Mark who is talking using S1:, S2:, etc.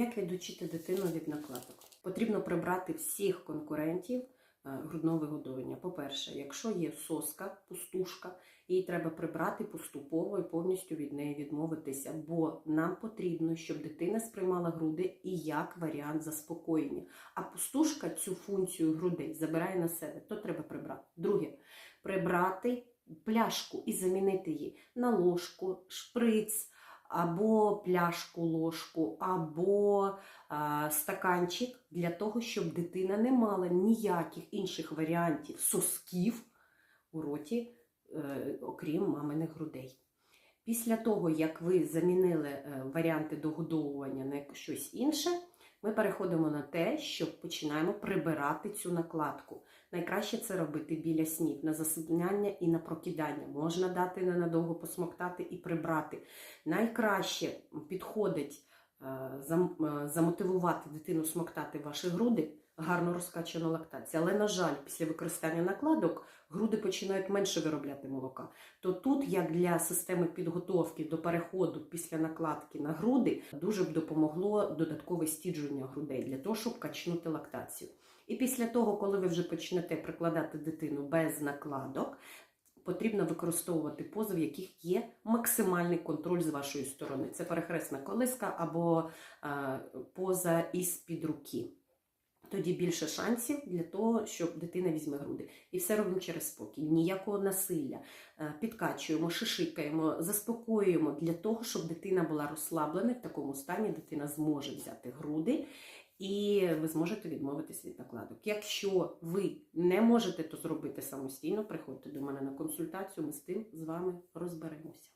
S1: Як відучити дитину від накладок? Потрібно прибрати всіх конкурентів е, грудного вигодовування. По-перше, якщо є соска, пустушка, її треба прибрати поступово і повністю від неї відмовитися, бо нам потрібно, щоб дитина сприймала груди і як варіант заспокоєння. А пустушка цю функцію грудей забирає на себе, то треба прибрати. Друге, прибрати пляшку і замінити її на ложку, шприц або пляшку ложку, або а, стаканчик для того, щоб дитина не мала ніяких інших варіантів сосків у роті, е, окрім маминих грудей. Після того, як ви замінили е, варіанти догодовування на щось інше, ми переходимо на те, що починаємо прибирати цю накладку. Найкраще це робити біля снів, на засипняння і на прокидання. Можна дати ненадовго посмоктати і прибрати. Найкраще підходить замотивувати дитину смоктати ваші груди, гарно розкачана лактація. Але, на жаль, після використання накладок груди починають менше виробляти молока. То тут, як для системи підготовки до переходу після накладки на груди, дуже б допомогло додаткове стідження грудей для того, щоб качнути лактацію. І після того, коли ви вже почнете прикладати дитину без накладок, потрібно використовувати пози, в яких є максимальний контроль з вашої сторони. Це перехресна колиска або е, поза із-під руки. Тоді більше шансів для того, щоб дитина візьме груди. І все робимо через спокій. Ніякого насилля. Е, Підкачуємо, шишикаємо, заспокоюємо для того, щоб дитина була розслаблена. В такому стані дитина зможе взяти груди. І ви зможете відмовитись від накладок. Якщо ви не можете то зробити самостійно, приходьте до мене на консультацію, ми з тим з вами розберемося.